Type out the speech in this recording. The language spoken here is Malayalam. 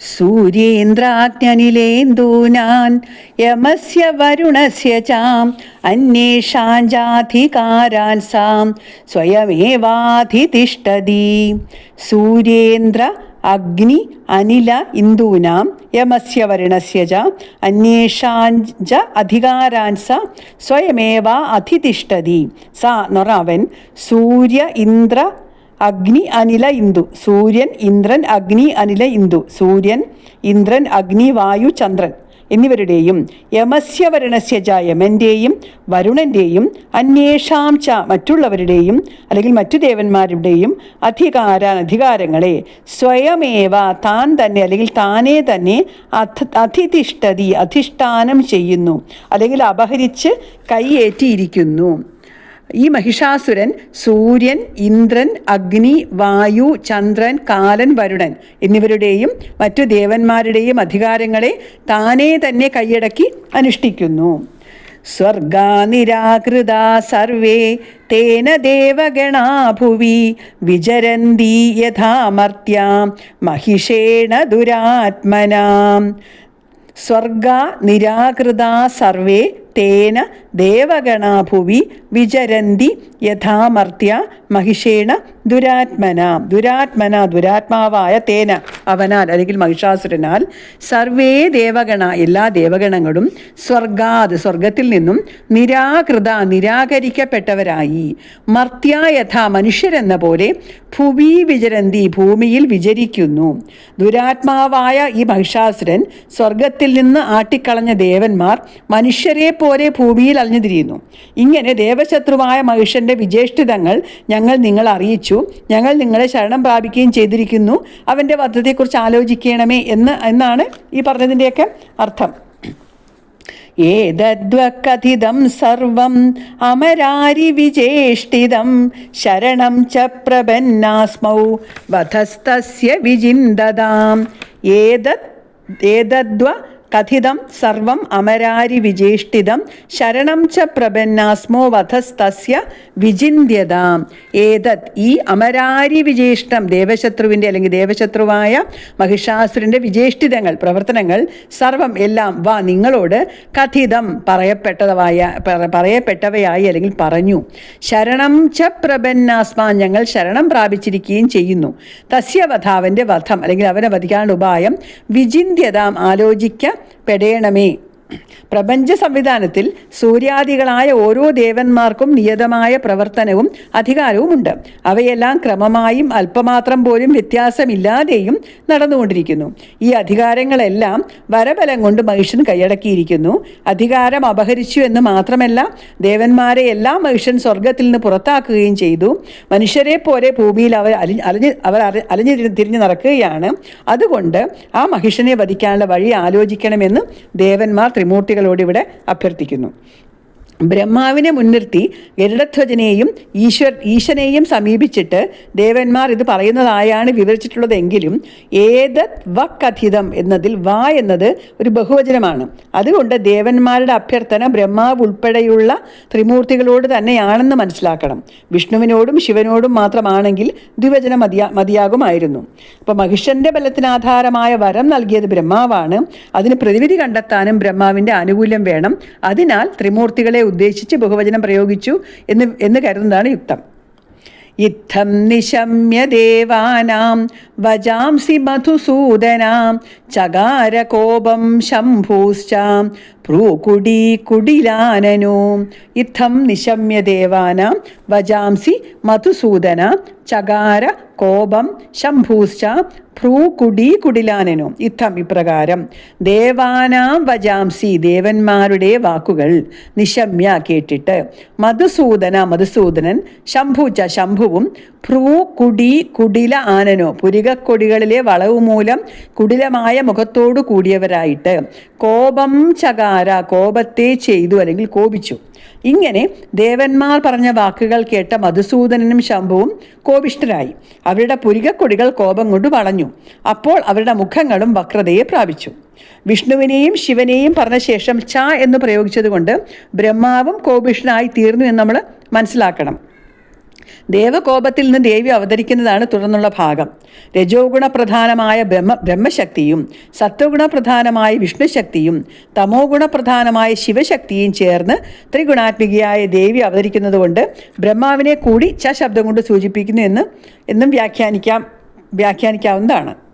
സൂര്യേന്ദ്രാജ്ഞനിലേന്ദൂനാൻ യമസ്യ വരുണസ്യ ചാം അന്വേഷാഞ്ചാധികാരാൻ സാം സ്വയമേവാധിതിഷ്ടതി സൂര്യേന്ദ്ര അഗ്നി അനില ഇന്ദൂനാം യമസ്യ വരുണസ്യ ച അന്വേഷാഞ്ച സ സ്വയമേവ അധിതിഷ്ടതി സ എന്ന് സൂര്യ ഇന്ദ്ര അഗ്നി അനില ഇന്ദു. സൂര്യൻ ഇന്ദ്രൻ അഗ്നി അനില ഇന്ദു. സൂര്യൻ ഇന്ദ്രൻ അഗ്നി വായു ചന്ദ്രൻ എന്നിവരുടെയും യമസ്യ വരുണസ്യ ച യമന്റെയും വരുണന്റെയും അന്വേഷാം ച മറ്റുള്ളവരുടെയും അല്ലെങ്കിൽ മറ്റു ദേവന്മാരുടെയും അധികാരാനധികാരങ്ങളെ സ്വയമേവ താൻ തന്നെ അല്ലെങ്കിൽ താനേ തന്നെ അധ അധിതിഷ്ഠതി അധിഷ്ഠാനം ചെയ്യുന്നു അല്ലെങ്കിൽ അപഹരിച്ച് കൈയേറ്റിയിരിക്കുന്നു. ഈ മഹിഷാസുരൻ സൂര്യൻ ഇന്ദ്രൻ അഗ്നി വായു ചന്ദ്രൻ കാലൻ വരുണൻ എന്നിവരുടെയും മറ്റു ദേവന്മാരുടെയും അധികാരങ്ങളെ താനേ തന്നെ കൈയടക്കി അനുഷ്ഠിക്കുന്നു. സ്വർഗാനിരാകൃതാ സർവേ തേന ദേവഗണാ ഭുവി വിചരന്തി യഥാമർത്യാ മഹിഷേണ ദുരാത്മനാം. സ്വർഗ നിരാകൃതാ സർവേ തേന ദേവഗണാഭുവി വിചരന്തി യഥാമർത്യ മഹിഷേണ ദുരാത്മന. ദുരാത്മന ദുരാത്മാവായ തേന അവനാൽ അല്ലെങ്കിൽ മഹിഷാസുരനാൽ സർവേ ദേവഗണ എല്ലാ ദേവഗണങ്ങളും സ്വർഗാത് സ്വർഗത്തിൽ നിന്നും നിരാകൃത നിരാകരിക്കപ്പെട്ടവരായി. മർത്യ യഥാ മനുഷ്യരെന്ന പോലെ ഭുവി വിചരന്തി ഭൂമിയിൽ വിചരിക്കുന്നു. ദുരാത്മാവായ ഈ മഹിഷാസുരൻ സ്വർഗത്തിൽ നിന്ന് ആട്ടിക്കളഞ്ഞ ദേവന്മാർ മനുഷ്യരെ പോലെ ഭൂമിയിൽ അലഞ്ഞുതിരിയുന്നു. ഇങ്ങനെ ദേവശത്രുവായ മഹിഷന്റെ വിജേഷ്ഠിതങ്ങൾ ഞങ്ങൾ നിങ്ങൾ അറിയിച്ചു. ഞങ്ങൾ നിങ്ങളെ ശരണം പ്രാപിക്കുകയും ചെയ്തിരിക്കുന്നു. അവന്റെ വധത്തെക്കുറിച്ച് ആലോചിക്കണമേ എന്ന് എന്നാണ് ഈ പറഞ്ഞതിന്റെയൊക്കെ അർത്ഥം. ഏതദ്വകഥിതം സർവം അമരാരി വിജേഷ്ഠിതം ശരണം ച പ്രപന്നാസ്മൗ വധസ്തസ്യ വിചിന്തതാം. ഏതദ് ഏതദ്വ കഥിതം സർവം അമരാരി വിജേഷ്ടിതം ശരണം ച പ്രപന്നാസ്മോ വധസ്തസ്യ വിചിന്യതാം ഏതത്? ഈ അമരാരി വിജേഷ്ടം ദേവശത്രുവിന്റെ അല്ലെങ്കിൽ ദേവശത്രുവായ മഹിഷാസുരന്റെ വിജേഷ്ടിതങ്ങൾ പ്രവർത്തനങ്ങൾ സർവം എല്ലാം വാ നിങ്ങളോട് കഥിതം പറയപ്പെട്ടതായ പറയപ്പെട്ടവയായി അല്ലെങ്കിൽ പറഞ്ഞു. ശരണം ച പ്രപന്നാസ്മ ഞങ്ങൾ ശരണം പ്രാപിച്ചിരിക്കുകയും ചെയ്യുന്നു. തസ്യ തസ്യവധാവന്റെ വധം അല്ലെങ്കിൽ അവനെ വധിക്കാനുള്ള ഉപായം വിചിന്യതാം ആലോചിക്കപ്പെടേണമേ പ്രപഞ്ച സംവിധാനത്തിൽ സൂര്യാദികളായ ഓരോ ദേവന്മാർക്കും നിയതമായ പ്രവർത്തനവും അധികാരവുമുണ്ട്. അവയെല്ലാം ക്രമമായും അല്പമാത്രം പോലും വ്യത്യാസമില്ലാതെയും നടന്നുകൊണ്ടിരിക്കുന്നു. ഈ അധികാരങ്ങളെല്ലാം വരബലം കൊണ്ട് മനുഷ്യൻ കൈയടക്കിയിരിക്കുന്നു. അധികാരം അപഹരിച്ചു എന്ന് മാത്രമല്ല ദേവന്മാരെ എല്ലാം മനുഷ്യൻ സ്വർഗത്തിൽ നിന്ന് പുറത്താക്കുകയും ചെയ്തു. മനുഷ്യരെ പോലെ ഭൂമിയിൽ അവർ അലിഞ്ഞ് അലഞ്ഞ് അവർ അലഞ്ഞു തിരി- തിരിഞ്ഞ് നടക്കുകയാണ്. അതുകൊണ്ട് ആ മഹിഷനെ വധിക്കാനുള്ള വഴി ആലോചിക്കണമെന്ന് ദേവന്മാർ ത്രിമൂർത്തികളോട് ഇവിടെ അഭ്യർത്ഥിക്കുന്നു. ബ്രഹ്മാവിനെ മുൻനിർത്തി ഗരുഡധ്വജനെയും ഈശ്വർ ഈശനെയും സമീപിച്ചിട്ട് ദേവന്മാർ ഇത് പറയുന്നതായാണ് വിവരിച്ചിട്ടുള്ളതെങ്കിലും ഏതത് വക്കഥിതം എന്നതിൽ വ എന്നത് ഒരു ബഹുവചനമാണ്. അതുകൊണ്ട് ദേവന്മാരുടെ അഭ്യർത്ഥന ബ്രഹ്മാവ് ഉൾപ്പെടെയുള്ള ത്രിമൂർത്തികളോട് തന്നെയാണെന്ന് മനസ്സിലാക്കണം. വിഷ്ണുവിനോടും ശിവനോടും മാത്രമാണെങ്കിൽ ദ്വിവചനം മതിയാ മതിയാകുമായിരുന്നു. അപ്പോൾ മഹിഷന്റെ ബലത്തിനാധാരമായ വരം നൽകിയത് ബ്രഹ്മാവാണ്. അതിന് പ്രതിവിധി കണ്ടെത്താനും ബ്രഹ്മാവിന്റെ ആനുകൂല്യം വേണം. അതിനാൽ ത്രിമൂർത്തികളെ ഉദ്ദേശിച്ച് ബഹുവചനം പ്രയോഗിച്ചു എന്ന് എന്ന് കരുതുന്നതാണ് യുക്തം. ഇത്തം നിശമ്യ ദേവാനാം വജാംസി മധുസൂദനാം ചകാരകോപം ശംഭൂശ്ചാം. പ്രൂകുടി കുടിലാനനോ. ഇത്തം നിശമ്യ ദേവാന. വജാംസി മധുസൂദന. ചകാര കോപം ശംഭൂശ്ച. ഭ്രൂകുടി കുടിലാനനോ. ഇത്തം ഇപ്രകാരം. ദേവാനാം വജാംസി ദേവന്മാരുടെ വാക്കുകൾ നിശമ്യ കേട്ടിട്ട് മധുസൂദന മധുസൂദനൻ ശംഭൂച്ച ശംഭുവും ഭ്രൂ കുടി കുടില ആനനോ. പുരികക്കൊടികളിലെ വളവ് മൂലം കുടിലമായ മുഖത്തോടു കൂടിയവരായിട്ട് കോപം ചകാര കോപത്തെ ചെയ്തു അല്ലെങ്കിൽ കോപിച്ചു. ഇങ്ങനെ ദേവന്മാർ പറഞ്ഞ വാക്കുകൾ കേട്ട മധുസൂദനനും ശംഭുവും കോപിഷ്ഠരായി. അവരുടെ പുരികക്കൊടികൾ കോപം കൊണ്ട് വളഞ്ഞു. അപ്പോൾ അവരുടെ മുഖങ്ങളും വക്രതയെ പ്രാപിച്ചു. വിഷ്ണുവിനെയും ശിവനെയും പറഞ്ഞ ശേഷം ച എന്ന് പ്രയോഗിച്ചതുകൊണ്ട് ബ്രഹ്മാവും കോപിഷ്ഠനായി തീർന്നു എന്ന് നമ്മൾ മനസ്സിലാക്കണം. ദേവകോപത്തിൽ നിന്ന് ദേവി അവതരിക്കുന്നതാണ് തുടർന്നുള്ള ഭാഗം. രജോഗുണപ്രധാനമായ ബ്രഹ്മ ബ്രഹ്മശക്തിയും സത്വഗുണപ്രധാനമായ വിഷ്ണുശക്തിയും തമോ ഗുണപ്രധാനമായ ശിവശക്തിയും ചേർന്ന് ത്രിഗുണാത്മികയായ ദേവി അവതരിക്കുന്നതുകൊണ്ട് ബ്രഹ്മാവിനെ കൂടി ച ശബ്ദം കൊണ്ട് സൂചിപ്പിക്കുന്നു എന്ന് എന്നും വ്യാഖ്യാനിക്കാം വ്യാഖ്യാനിക്കാവുന്നതാണ്.